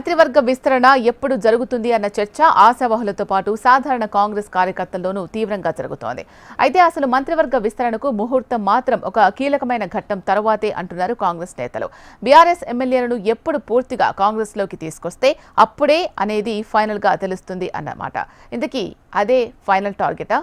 మంత్రివర్గ విస్తరణ ఎప్పుడు జరుగుతుంది అన్న చర్చ ఆశావహులతో పాటు సాధారణ కాంగ్రెస్ కార్యకర్తల్లోనూ తీవ్రంగా జరుగుతోంది. అయితే అసలు మంత్రివర్గ విస్తరణకు ముహూర్తం మాత్రం ఒక కీలకమైన ఘట్టం తరువాతే అంటున్నారు కాంగ్రెస్ నేతలు. బీఆర్ఎస్ ఎమ్మెల్యేలను ఎప్పుడు పూర్తిగా కాంగ్రెస్లోకి తీసుకొస్తే అప్పుడే అనేది ఫైనల్గా తెలుస్తుంది అన్నమాట. ఇంతకీ అదే ఫైనల్ టార్గెటా?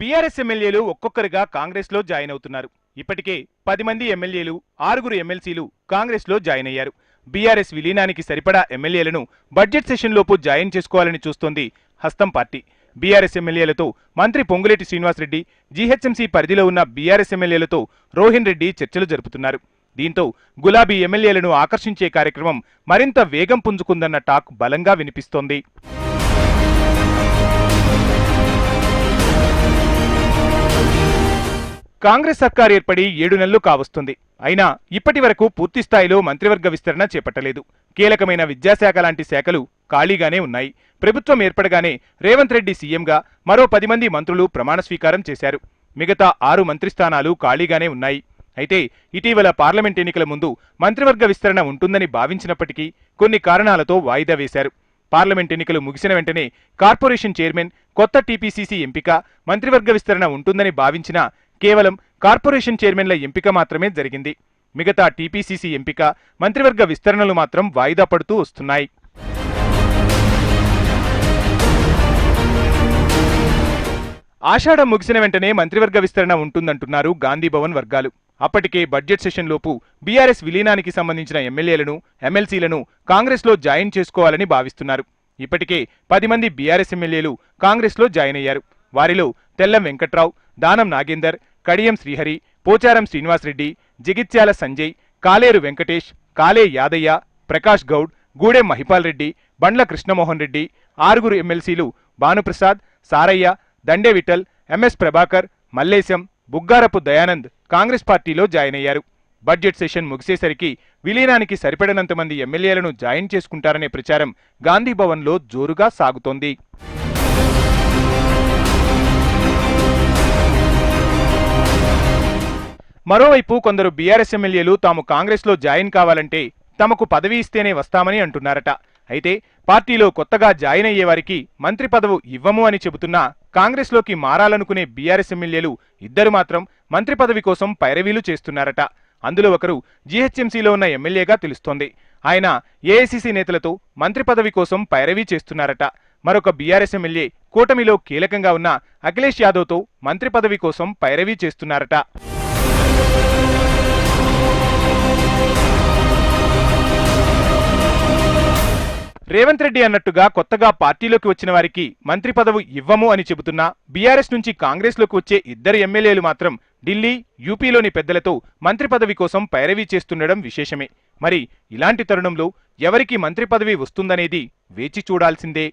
బీఆర్ఎస్ ఎమ్మెల్యేలు ఒక్కొక్కరుగా కాంగ్రెస్లో జాయిన్ అవుతున్నారు. ఇప్పటికే పది మంది ఎమ్మెల్యేలు ఆరుగురు ఎమ్మెల్సీలు కాంగ్రెస్లో జాయిన్ అయ్యారు. బీఆర్ఎస్ విలీనానికి సరిపడా ఎమ్మెల్యేలను బడ్జెట్ సెషన్ లోపు జాయిన్ చేసుకోవాలని చూస్తోంది హస్తం పార్టీ. బీఆర్ఎస్ ఎమ్మెల్యేలతో మంత్రి పొంగులేటి శ్రీనివాసరెడ్డి జీహెచ్ఎంసీ పరిధిలో ఉన్న బీఆర్ఎస్ ఎమ్మెల్యేలతో రోహిన్ రెడ్డి చర్చలు జరుపుతున్నారు. దీంతో గులాబీ ఎమ్మెల్యేలను ఆకర్షించే కార్యక్రమం మరింత వేగం పుంజుకుందన్న టాక్ బలంగా వినిపిస్తోంది. కాంగ్రెస్ సర్కార్ ఏర్పడి ఏడు నెలలు కావస్తుంది. అయినా ఇప్పటి వరకు పూర్తి స్థాయిలో మంత్రివర్గ విస్తరణ చేపట్టలేదు. కీలకమైన విద్యాశాఖ లాంటి శాఖలు ఖాళీగానే ఉన్నాయి. ప్రభుత్వం ఏర్పడగానే రేవంత్ రెడ్డి సీఎంగా మరో పది మంది మంత్రులు ప్రమాణ స్వీకారం చేశారు. మిగతా ఆరు మంత్రి స్థానాలు ఖాళీగానే ఉన్నాయి. అయితే ఇటీవల పార్లమెంట్ ఎన్నికల ముందు మంత్రివర్గ విస్తరణ ఉంటుందని భావించినప్పటికీ కొన్ని కారణాలతో వాయిదా వేశారు. పార్లమెంట్ ఎన్నికలు ముగిసిన వెంటనే కార్పొరేషన్ చైర్మన్ కొత్త టీపీసీసీ ఎంపిక మంత్రివర్గ విస్తరణ ఉంటుందని భావించినా కేవలం కార్పొరేషన్ చైర్మన్ల ఎంపిక మాత్రమే జరిగింది. మిగతా టీపీసీసీ ఎంపిక మంత్రివర్గ విస్తరణలు మాత్రం వాయిదా పడుతూ వస్తున్నాయి. ఆషాఢం ముగిసిన వెంటనే మంత్రివర్గ విస్తరణ ఉంటుందంటున్నారు గాంధీభవన్ వర్గాలు. అప్పటికే బడ్జెట్ సెషన్ లోపు బీఆర్ఎస్ విలీనానికి సంబంధించిన ఎమ్మెల్యేలను ఎమ్మెల్సీలను కాంగ్రెస్లో జాయిన్ చేసుకోవాలని భావిస్తున్నారు. ఇప్పటికే పది మంది బీఆర్ఎస్ ఎమ్మెల్యేలు కాంగ్రెస్లో జాయిన్ అయ్యారు. వారిలో తెల్లం వెంకట్రావు దానం నాగేందర్ కడియం శ్రీహరి పోచారం శ్రీనివాసరెడ్డి జగిత్యాల సంజయ్ కాలేరు వెంకటేష్ కాలే యాదయ్య ప్రకాష్ గౌడ్ గూడెం మహిపాల్ రెడ్డి బండ్ల కృష్ణమోహన్ రెడ్డి ఆరుగురు ఎమ్మెల్సీలు భానుప్రసాద్ సారయ్య దండే విఠల్ ఎంఎస్ ప్రభాకర్ మల్లేశం బుగ్గారపు దయానంద్ కాంగ్రెస్ పార్టీలో జాయిన్ అయ్యారు. బడ్జెట్ సెషన్ ముగిసేసరికి విలీనానికి సరిపడనంత మంది ఎమ్మెల్యేలను జాయిన్ చేసుకుంటారనే ప్రచారం గాంధీభవన్లో జోరుగా సాగుతోంది. మరోవైపు కొందరు బీఆర్ఎస్ ఎమ్మెల్యేలు తాము కాంగ్రెస్లో జాయిన్ కావాలంటే తమకు పదవి ఇస్తేనే వస్తామని అంటున్నారట. అయితే పార్టీలో కొత్తగా జాయిన్ అయ్యే వారికి మంత్రి పదవు ఇవ్వము అని చెబుతున్నా కాంగ్రెస్లోకి మారాలనుకునే బీఆర్ఎస్ ఎమ్మెల్యేలు ఇద్దరు మాత్రం మంత్రి పదవి కోసం పైరవీలు చేస్తున్నారట. అందులో ఒకరు జీహెచ్ఎంసీలో ఉన్న ఎమ్మెల్యేగా తెలుస్తోంది. ఆయన ఏఐసీసీ నేతలతో మంత్రి పదవి కోసం పైరవీ చేస్తున్నారట. మరొక బీఆర్ఎస్ ఎమ్మెల్యే కూటమిలో కీలకంగా ఉన్న అఖిలేష్ యాదవ్తో మంత్రి పదవి కోసం పైరవీ చేస్తున్నారట. రేవంత్ రెడ్డి అన్నట్టుగా కొత్తగా పార్టీలోకి వచ్చిన వారికి మంత్రి పదవి ఇవ్వము అని చెబుతున్నా బీఆర్ఎస్ నుంచి కాంగ్రెస్లోకి వచ్చే ఇద్దరు ఎమ్మెల్యేలు మాత్రం ఢిల్లీ యూపీలోని పెద్దలతో మంత్రి పదవి కోసం పైరవీ చేస్తుండడం విశేషమే. మరి ఇలాంటి తరుణంలో ఎవరికి మంత్రి పదవి వస్తుందనేది వేచి చూడాల్సిందే